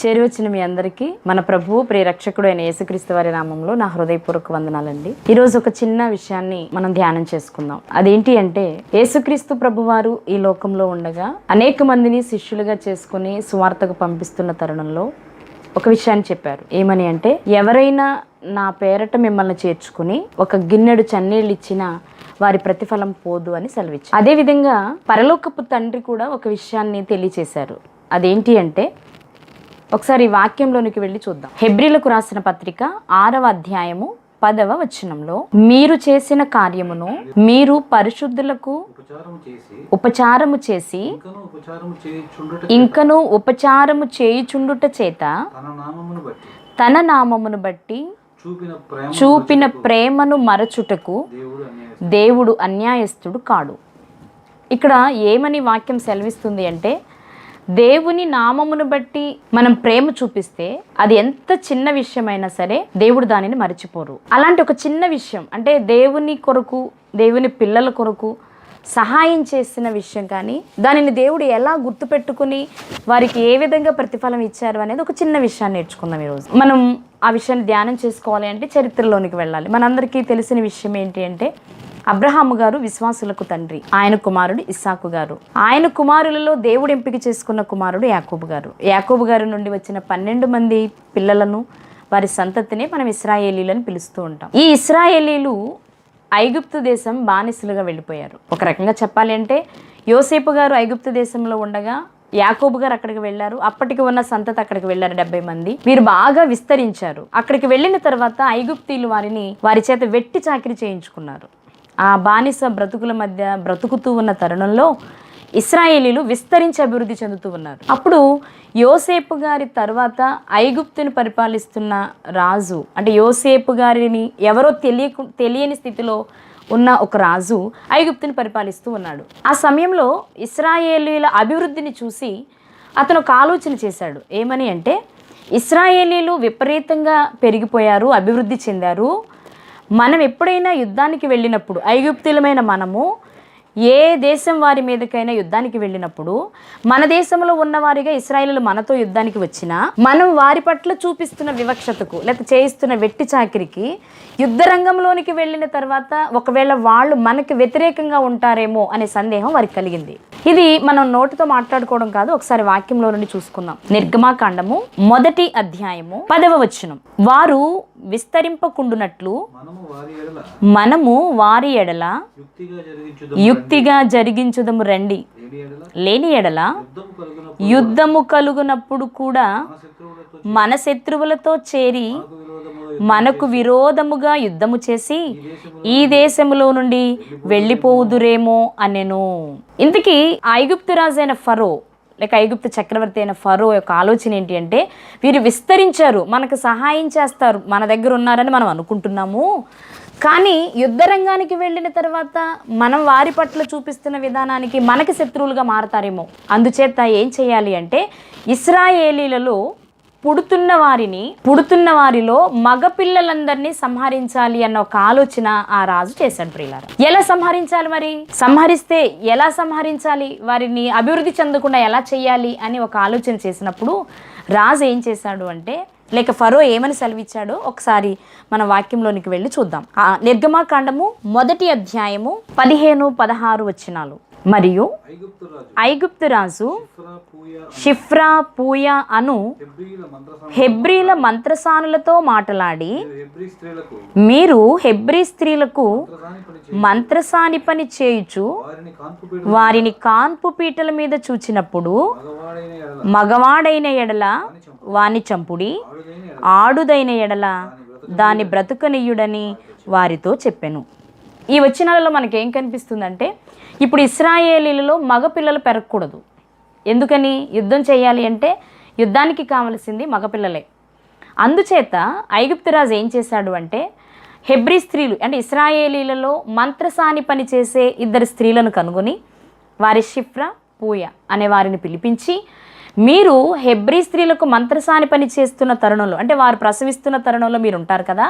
చేరువచ్చిన మీ అందరికీ మన ప్రభువు ప్రియరక్షకుడు అయిన యేసుక్రీస్తు వారి నామంలో నా హృదయపూర్వక వందనాలండి. ఈరోజు ఒక చిన్న విషయాన్ని మనం ధ్యానం చేసుకుందాం. అదేంటి అంటే యేసుక్రీస్తు ప్రభువారు ఈ లోకంలో ఉండగా అనేక మందిని శిష్యులుగా చేసుకుని సువార్తకు పంపిస్తున్న తరుణంలో ఒక విషయాన్ని చెప్పారు. ఏమని అంటే ఎవరైనా నా పేరట మిమ్మల్ని చేర్చుకుని ఒక గిన్నెడు చన్నీళ్ళు ఇచ్చినా వారి ప్రతిఫలం పోదు అని సెలవిచ్చారు. అదేవిధంగా పరలోకపు తండ్రి కూడా ఒక విషయాన్ని తెలియచేశారు. అదేంటి అంటే ఒకసారి వాక్యంలోనికి వెళ్ళి చూద్దాం. హెబ్రిలకు రాసిన పత్రిక ఆరవ అధ్యాయము పదవ వచనంలో మీరు చేసిన కార్యమును మీరు పరిశుద్ధులకు ఉపచారము చేసి ఇంకను ఉపచారము చేయుచుండుట చేత తన నామమును బట్టి చూపిన ప్రేమను మరచుటకు దేవుడు అన్యాయస్తుడు కాడు. ఇక్కడ ఏమని వాక్యం సెలవిస్తుంది అంటే దేవుని నామమును బట్టి మనం ప్రేమ చూపిస్తే అది ఎంత చిన్న విషయమైనా సరే దేవుడు దానిని మర్చిపోరు. అలాంటి ఒక చిన్న విషయం అంటే దేవుని కొరకు దేవుని పిల్లల కొరకు సహాయం చేసిన విషయం కానీ దానిని దేవుడు ఎలా గుర్తుపెట్టుకుని వారికి ఏ విధంగా ప్రతిఫలం ఇచ్చారు అనేది ఒక చిన్న విషయాన్ని నేర్చుకుందాం ఈరోజు. మనం ఆ విషయాన్ని ధ్యానం చేసుకోవాలి అంటే చరిత్రలోనికి వెళ్ళాలి. మనందరికీ తెలిసిన విషయం ఏంటి అంటే అబ్రహాము గారు విశ్వాసులకు తండ్రి. ఆయన కుమారుడు ఇస్సాకు గారు. ఆయన కుమారులలో దేవుడు ఎంపిక చేసుకున్న కుమారుడు యాకూబు గారు. యాకూబు గారి నుండి వచ్చిన పన్నెండు మంది పిల్లలను వారి సంతతినే మనం ఇస్రాయేలీలని పిలుస్తూ ఉంటాం. ఈ ఇస్రాయేలీలు ఐగుప్తు దేశం బానిసలుగా వెళ్ళిపోయారు. ఒక రకంగా చెప్పాలి అంటే యోసేపు గారు ఐగుప్తు దేశంలో ఉండగా యాకోబు గారు అక్కడికి వెళ్ళారు. అప్పటికి ఉన్న సంతతి అక్కడికి వెళ్ళారు డెబ్బై మంది. వీరు బాగా విస్తరించారు. అక్కడికి వెళ్ళిన తర్వాత ఐగుప్తీలు వారిని వారి చేత వెట్టి చాకిరి చేయించుకున్నారు. ఆ బానిస బ్రతుకుల మధ్య బ్రతుకుతూ ఉన్న తరుణంలో ఇస్రాయేలీలు విస్తరించి అభివృద్ధి చెందుతూ ఉన్నారు. అప్పుడు యోసేపు గారి తర్వాత ఐగుప్తుని పరిపాలిస్తున్న రాజు అంటే యోసేపు గారిని ఎవరో తెలియకు తెలియని స్థితిలో ఉన్న ఒక రాజు ఐగుప్తుని పరిపాలిస్తూ ఉన్నాడు. ఆ సమయంలో ఇస్రాయేలీల అభివృద్ధిని చూసి అతను ఒక ఆలోచన చేశాడు. ఏమని అంటే ఇస్రాయేలీలు విపరీతంగా పెరిగిపోయారు అభివృద్ధి చెందారు మనం ఎప్పుడైనా యుద్ధానికి వెళ్ళినప్పుడు ఐగుప్తులమైన మనము ఏ దేశం వారి మీదకైనా యుద్ధానికి వెళ్ళినప్పుడు మన దేశంలో ఉన్నవారిగా ఇస్రాయేలు మనతో యుద్ధానికి వచ్చినా మనం వారి పట్ల చూపిస్తున్న వివక్షతకు లేకపోతే చేయిస్తున్న వెట్టి చాకిరికి యుద్ధ రంగంలోనికి వెళ్ళిన తర్వాత ఒకవేళ వాళ్ళు మనకి వ్యతిరేకంగా ఉంటారేమో అనే సందేహం వారికి కలిగింది. ఇది మనం నోటితో మాట్లాడుకోవడం కాదు ఒకసారి వాక్యంలో నుండి చూసుకుందాం. నిర్గమాకాండము మొదటి అధ్యాయము పదవ వచనం. వారు విస్తరింపకుండునట్లు మనము వారి ఎడల మనము వృత్తిగా జరిగించుదము రండి. లేని ఎడల యుద్ధము కలుగునప్పుడు కూడా మన శత్రువులతో చేరి మనకు విరోధముగా యుద్ధము చేసి ఈ దేశములో నుండి వెళ్ళిపోదురేమో అనెను. ఇంతకీ ఐగుప్తు రాజైన ఫరో లేక ఐగుప్తు చక్రవర్తి అయిన ఫరో యొక్క ఆలోచన ఏంటి అంటే వీరు విస్తరించారు మనకు సహాయం చేస్తారు మన దగ్గర ఉన్నారని మనం అనుకుంటున్నాము. కానీ యుద్ధ రంగానికి వెళ్ళిన తర్వాత మనం వారి పట్ల చూపిస్తున్న విధానానికి మనకి శత్రువులుగా మారతారేమో. అందుచేత ఏం చేయాలి అంటే ఇస్రాయేలీలలో పుడుతున్న వారిని పుడుతున్న వారిలో మగపిల్లలందరినీ సంహరించాలి అన్న ఒక ఆలోచన ఆ రాజు చేశాడు ప్రియులారా. ఎలా సంహరించాలి మరి? సంహరిస్తే ఎలా సంహరించాలి? వారిని అభివృద్ధి చెందకుండా ఎలా చేయాలి అని ఒక ఆలోచన చేసినప్పుడు రాజు ఏం చేశాడు అంటే లేక ఫరో ఏమని సెలవిచ్చాడో ఒకసారి మన వాక్యంలోనికి వెళ్ళి చూద్దాం. నిర్గమాకాండము మొదటి అధ్యాయము పదిహేను పదహారు వచ్చినాలు మరియు ఐగుప్తు రాజు ఐగుప్తు రాజు ఇఫ్రా పూయ షిఫ్రా పూయ అను హెబ్రీల మంత్రసానులతో మాట్లాడి మీరు హెబ్రీ స్త్రీలకు మంత్రసాని పని చేయుచు వారిని కాన్పు పీటల మీద చూచినప్పుడు మగవాడైన ఎడల వాని చంపుడి. ఆడుదైన ఎడల ఆడుదైన ఎడల దాని బ్రతుకనీయుడని వారితో చెప్పెను. ఈ వచనాలలో మనకేం కనిపిస్తుందంటే ఇప్పుడు ఇస్రాయేలీలలో మగపిల్లలు పెరగకూడదు. ఎందుకని? యుద్ధం చేయాలి అంటే యుద్ధానికి కావలసింది మగపిల్లలే. అందుచేత ఐగుప్తురాజు ఏం చేశాడు అంటే హెబ్రీ స్త్రీలు అంటే ఇస్రాయేలీలలో మంత్రసాని పని చేసే ఇద్దరు స్త్రీలను కనుగొని వారి షిఫ్ర పూయ అనే వారిని పిలిపించి మీరు హెబ్రీ స్త్రీలకు మంత్రసాని పని చేస్తున్న తరుణంలో అంటే వారు ప్రసవిస్తున్న తరుణంలో మీరు ఉంటారు కదా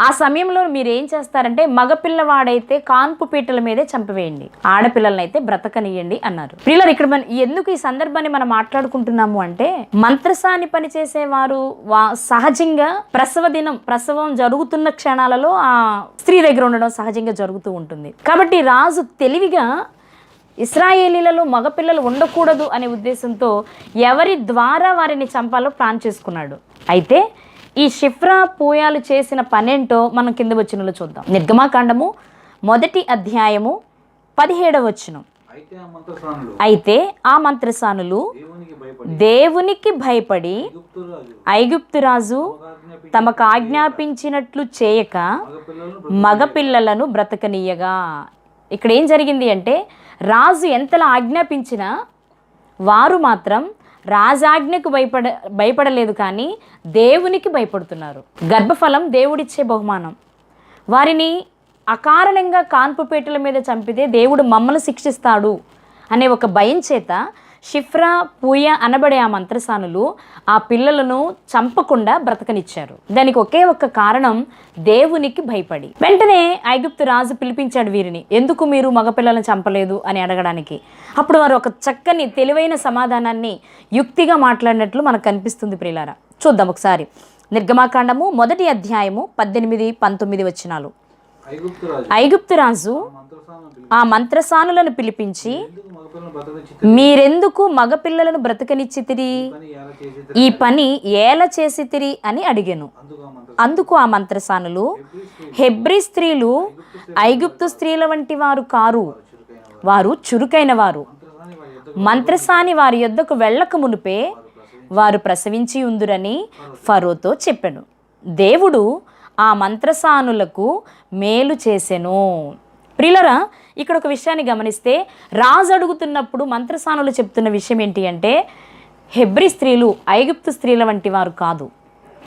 ఆ సమయంలో మీరు ఏం చేస్తారంటే మగపిల్లవాడైతే కాన్పు పీటల మీదే చంపివేయండి. ఆడపిల్లలనైతే బ్రతకనియండి అన్నారు. పిల్లలు ఇక్కడ మనం ఎందుకు ఈ సందర్భాన్ని మనం మాట్లాడుకుంటున్నాము అంటే మంత్రసాని పని చేసేవారు వా- సహజంగా ప్రసవ దినం ప్రసవం జరుగుతున్న క్షణాలలో ఆ స్త్రీ దగ్గర ఉండడం సహజంగా జరుగుతూ ఉంటుంది. కాబట్టి రాజు తెలివిగా ఇస్రాయేలీలలో మగపిల్లలు ఉండకూడదు అనే ఉద్దేశంతో ఎవరి ద్వారా వారిని చంపాలో ప్లాన్ చేసుకున్నాడు. అయితే ఈ షిఫ్రా పూయాలు చేసిన పనేంటో మనం కింద వచ్చినలో చూద్దాం. నిర్గమాకాండము మొదటి అధ్యాయము పదిహేడవ వచనం. అయితే ఆ మంత్రసానులు. దేవునికి భయపడి దేవునికి భయపడి ఐగుప్తు రాజు ఐగుప్తు రాజు ఆజ్ఞాపించి తమకు ఆజ్ఞాపించినట్లు చేయక మగపిల్లలను బ్రతకనీయగా. ఇక్కడ ఏం జరిగింది అంటే రాజు ఎంతలా ఆజ్ఞాపించినా వారు మాత్రం రాజాజ్ఞకు భయపడ భయపడలేదు కానీ దేవునికి భయపడుతున్నారు. గర్భఫలం దేవుడిచ్చే బహుమానం. వారిని అకారణంగా కాన్పుపేటల మీద చంపితే దేవుడు మమ్మల్ని శిక్షిస్తాడు అనే ఒక భయం చేత షిఫ్రా పూయ అనబడే ఆ మంత్రసానులు ఆ పిల్లలను చంపకుండా బ్రతకనిచ్చారు. దానికి ఒకే ఒక్క కారణం దేవునికి భయపడి. వెంటనే ఐగుప్తు రాజు పిలిపించాడు వీరిని ఎందుకు మీరు మగపిల్లలను చంపలేదు? అని అడగడానికి. అప్పుడు వారు ఒక చక్కని తెలివైన సమాధానాన్ని యుక్తిగా మాట్లాడినట్లు మనకు కనిపిస్తుంది ప్రియులారా. చూద్దాం ఒకసారి. నిర్గమాకాండము మొదటి అధ్యాయము పద్దెనిమిది పంతొమ్మిది వచనాలు. ఐగుప్తు రాజు ఆ మంత్రసానులను పిలిపించి మీరెందుకు మగపిల్లలను బ్రతకనిచ్చితిరి? ఈ పని ఏల చేసితిరి? అని అడిగాను. అందుకు ఆ మంత్రసానులు. హెబ్రి స్త్రీలు ఐగుప్తు స్త్రీల వంటి వారు కారు. వారు చురుకైన వారు. మంత్రసాని వారి యొద్దకు వెళ్ళక మునిపే వారు ప్రసవించి ఉందురని ఫరోతో చెప్పెను. దేవుడు ఆ మంత్రసానులకు మేలు చేసెను. ప్రిలరా ఇక్కడ ఒక విషయాన్ని గమనిస్తే రాజు అడుగుతున్నప్పుడు మంత్రసానులు చెప్తున్న విషయం ఏంటి అంటే హెబ్రి స్త్రీలు ఐగుప్తు స్త్రీల వంటి వారు కాదు.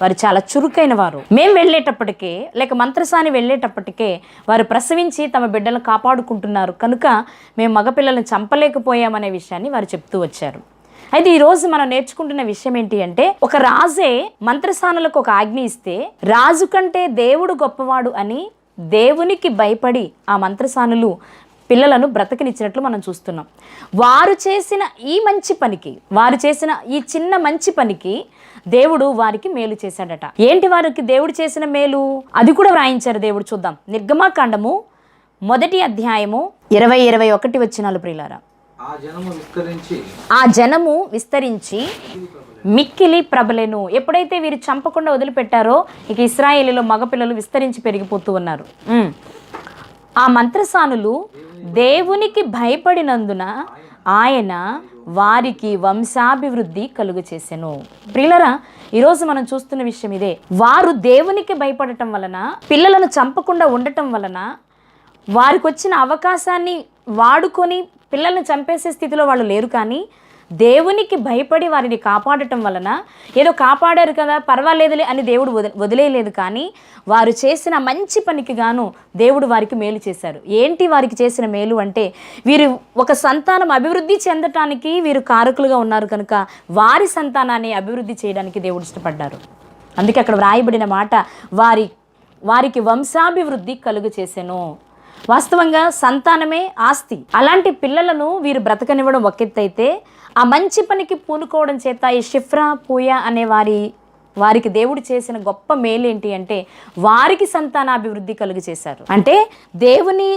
వారు చాలా చురుకైన వారు. మేము వెళ్ళేటప్పటికే లేక మంత్రసాని వెళ్ళేటప్పటికే వారు ప్రసవించి తమ బిడ్డలను కాపాడుకుంటున్నారు. కనుక మేము మగపిల్లలను చంపలేకపోయామనే విషయాన్ని వారు చెప్తూ వచ్చారు. అయితే ఈరోజు మనం నేర్చుకుంటున్న విషయం ఏంటి అంటే ఒక రాజే మంత్రసానులకు ఒక ఆజ్ఞ ఇస్తే రాజు కంటే దేవుడు గొప్పవాడు అని దేవునికి భయపడి ఆ మంత్రసానులు పిల్లలను బ్రతకనిచ్చినట్లు మనం చూస్తున్నాం. వారు చేసిన ఈ మంచి పనికి వారు చేసిన ఈ చిన్న మంచి పనికి దేవుడు వారికి మేలు చేశాడట. ఏంటి వారికి దేవుడు చేసిన మేలు? అది కూడా వ్రాయించారు దేవుడు చూద్దాం. నిర్గమాకాండము మొదటి అధ్యాయము ఇరవై ఇరవై ఒకటి వచ్చినాలు ప్రియులారా. ఆ జనము విస్తరించి ఆ జనము విస్తరించి మిక్కిలి ప్రబలెను. ఎప్పుడైతే వీరు చంపకుండా వదిలిపెట్టారో ఇక ఇస్రాయేలీలో మగపిల్లలు విస్తరించి పెరిగిపోతూ ఉన్నారు. ఆ మంత్రసానులు దేవునికి భయపడినందున ఆయన వారికి వంశాభివృద్ధి కలుగు చేసెను. ప్రియులరా ఈరోజు మనం చూస్తున్న విషయం ఇదే. వారు దేవునికి భయపడటం వలన పిల్లలను చంపకుండా ఉండటం వలన వారికి వచ్చిన అవకాశాన్ని వాడుకొని పిల్లల్ని చంపేసే స్థితిలో వాళ్ళు లేరు కానీ దేవునికి భయపడి వారిని కాపాడటం వలన ఏదో కాపాడారు కదా పర్వాలేదులే అని దేవుడు వదిలే వదిలేయలేదు కానీ వారు చేసిన మంచి పనికి గాను దేవుడు వారికి మేలు చేశారు. ఏంటి వారికి చేసిన మేలు అంటే వీరు ఒక సంతానం అభివృద్ధి చెందటానికి వీరు కారకులుగా ఉన్నారు కనుక వారి సంతానాన్ని అభివృద్ధి చేయడానికి దేవుడు ఇష్టపడ్డారు. అందుకే అక్కడ వ్రాయబడిన మాట వారి వారికి వంశాభివృద్ధి కలుగు చేసెను. వాస్తవంగా సంతానమే ఆస్తి. అలాంటి పిల్లలను వీరు బ్రతకనివ్వడం ఒక అయితే ఆ మంచి పనికి పూనుకోవడం చేత ఈ షిఫ్రా పూయ అనే వారి వారికి దేవుడు చేసిన గొప్ప మేలు ఏంటి అంటే వారికి సంతానాభివృద్ధి కలుగు చేశారు. అంటే దేవుని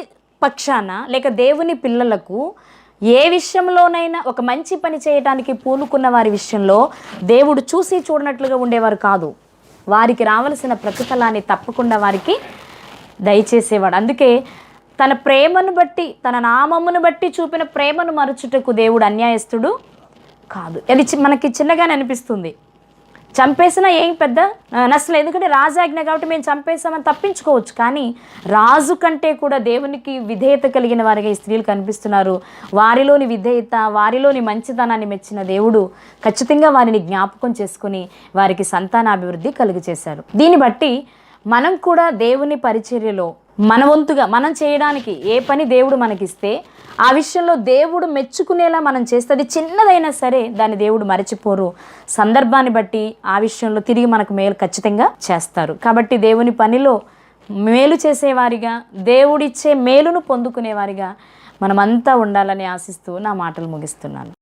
పక్షాన లేక దేవుని పిల్లలకు ఏ విషయంలోనైనా ఒక మంచి పని చేయడానికి పూనుకున్న వారి విషయంలో దేవుడు చూసి చూడనట్లుగా ఉండేవారు కాదు. వారికి రావలసిన ప్రతిఫలాన్ని తప్పకుండా వారికి దయచేసేవాడు. అందుకే తన ప్రేమను బట్టి తన నామమును బట్టి చూపిన ప్రేమను మరుచుటకు దేవుడు అన్యాయస్తుడు కాదు. అది చి- మనకి చిన్నగానే అనిపిస్తుంది. చంపేసినా ఏం పెద్ద నష్టం ఎందుకంటే రాజాజ్ఞ కాబట్టి మేము చంపేసామని తప్పించుకోవచ్చు. కానీ రాజు కంటే కూడా దేవునికి విధేయత కలిగిన వారిగా ఈ స్త్రీలు కనిపిస్తున్నారు. వారిలోని విధేయత వారిలోని మంచితనాన్ని మెచ్చిన దేవుడు ఖచ్చితంగా వారిని జ్ఞాపకం చేసుకుని వారికి సంతానాభివృద్ధి కలుగు చేశారు దీన్ని బట్టి మనం కూడా దేవుని పరిచర్యలో మన వంతుగా మనం చేయడానికి ఏ పని దేవుడు మనకిస్తే ఆ విషయంలో దేవుడు మెచ్చుకునేలా మనం చేస్తే అది చిన్నదైనా సరే దాన్ని దేవుడు మరచిపోరు. సందర్భాన్ని బట్టి ఆ విషయంలో తిరిగి మనకు మేలు ఖచ్చితంగా చేస్తారు. కాబట్టి దేవుని పనిలో మేలు చేసేవారిగా దేవుడిచ్చే మేలును పొందుకునేవారిగా మనమంతా ఉండాలని ఆశిస్తూ నా మాటలు ముగిస్తున్నాను.